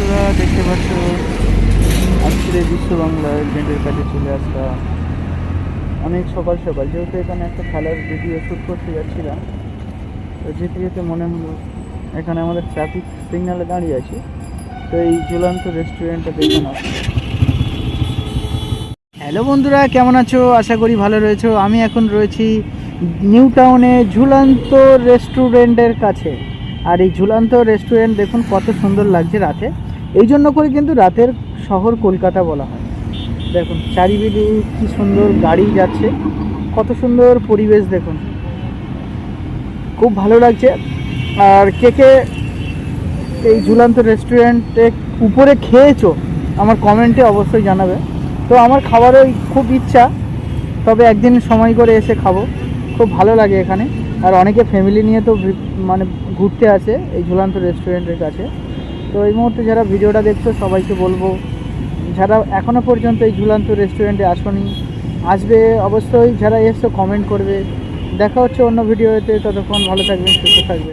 বন্ধুরা, দেখতে পাচ্ছ? আজকের বিশ্ব বাংলা গেটের কাছে চলে আসলাম অনেক সকাল সকাল, যেহেতু এখানে একটা খেলার ভিডিও শ্যুট করতে যাচ্ছিলাম, তো যেতে যেতে মনে হলো, এখানে আমাদের ট্রাফিক সিগনালে দাঁড়িয়ে আছি। তো এই ঝুলন্ত রেস্টুরেন্টটা দেখে নাও। হ্যালো বন্ধুরা, কেমন আছো? আশা করি ভালো রয়েছো। আমি এখন রয়েছি নিউ টাউনে ঝুলন্ত রেস্টুরেন্টের কাছে। আর এই ঝুলন্ত রেস্টুরেন্ট দেখুন কত সুন্দর লাগছে রাতে। এই জন্য করে কিন্তু রাতের শহর কলকাতা বলা হয়। দেখুন, চারিদিকে কি সুন্দর গাড়ি যাচ্ছে, কত সুন্দর পরিবেশ দেখুন। খুব ভালো লাগছে। আর কে কে এই ঝুলন্ত রেস্টুরেন্টে উপরে খেয়েছো, আমার কমেন্টে অবশ্যই জানাবে। তো আমার খাবারও খুব ইচ্ছা, তবে একদিন সময় করে এসে খাব। খুব ভালো লাগে এখানে। আর অনেকে ফ্যামিলি নিয়ে তো মানে ঘুরতে আসে এই ঝুলন্ত রেস্টুরেন্টের কাছে। তো এই মুহূর্তে যারা ভিডিওটা দেখছ, সবাইকে বলব, যারা এখনও পর্যন্ত এই ঝুলান্ত রেস্টুরেন্টে আসনি, আসবে অবশ্যই, যারা এসছো কমেন্ট করবে। দেখা হচ্ছে অন্য ভিডিওতে ততক্ষণ ভালো থাকবেন, সুস্থ থাকবে